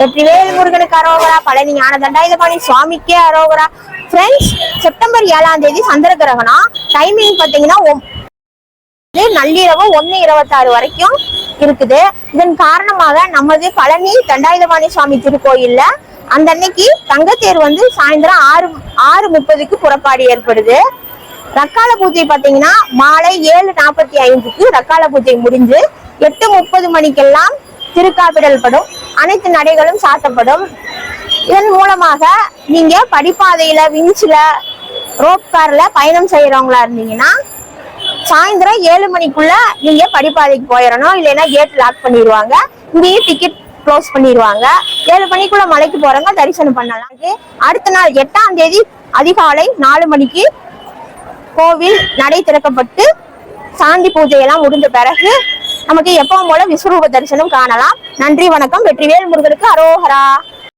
வெற்றிவேல் முருகனுக்கு அரோகரா? பழனி ஞான தண்டாயுதபாணி சுவாமிக்கே அரோகரா. ஃப்ரெண்ட்ஸ் செப்டம்பர் ஏழாம் தேதி சந்திர கிரகணம் டைமிங் பார்த்தீங்கன்னா நள்ளிரவு ஒன்னு இருபத்தாறு வரைக்கும் இருக்குது. இதன் காரணமாக நமது பழனி தண்டாயுதபாணி சுவாமி திருக்கோயில்ல அந்த அன்னைக்கு தங்கத்தேர் வந்து சாயந்தரம் ஆறு ஆறு முப்பதுக்கு புறப்பாடு ஏற்படுது. ரக்கால பூஜை பார்த்தீங்கன்னா மாலை ஏழு நாற்பத்தி ஐந்துக்கு ரக்கால பூஜை முடிஞ்சு எட்டு முப்பது மணிக்கெல்லாம் திருக்காப்பிடல் படும். அனைத்து நடைகளும் சாத்தப்படும். இதன் மூலமாக நீங்க படிப்பாதையில விஞ்சில ரோப் கார்ல பயணம் செய்யறவங்களா இருந்தீங்கன்னா சாயந்தரம் ஏழு மணிக்குள்ள நீங்க படிப்பாதைக்கு போயிடணும். இல்லைன்னா கேட் லாக் பண்ணிடுவாங்க. இங்கேயும் டிக்கெட் க்ளோஸ் பண்ணிடுவாங்க. ஏழு மணிக்குள்ள மலைக்கு போறவங்க தரிசனம் பண்ணலாம். அடுத்த நாள் எட்டாம் தேதி அதிகாலை நாலு மணிக்கு கோவில் நடை திறக்கப்பட்டு சாந்தி பூஜையெல்லாம் முடிந்த முடிஞ்ச பிறகு நமக்கு எப்பவும் போல விஸ்வரூப தரிசனம் காணலாம். நன்றி வணக்கம். வெற்றிவேல் முருகனுக்கு அரோஹரா.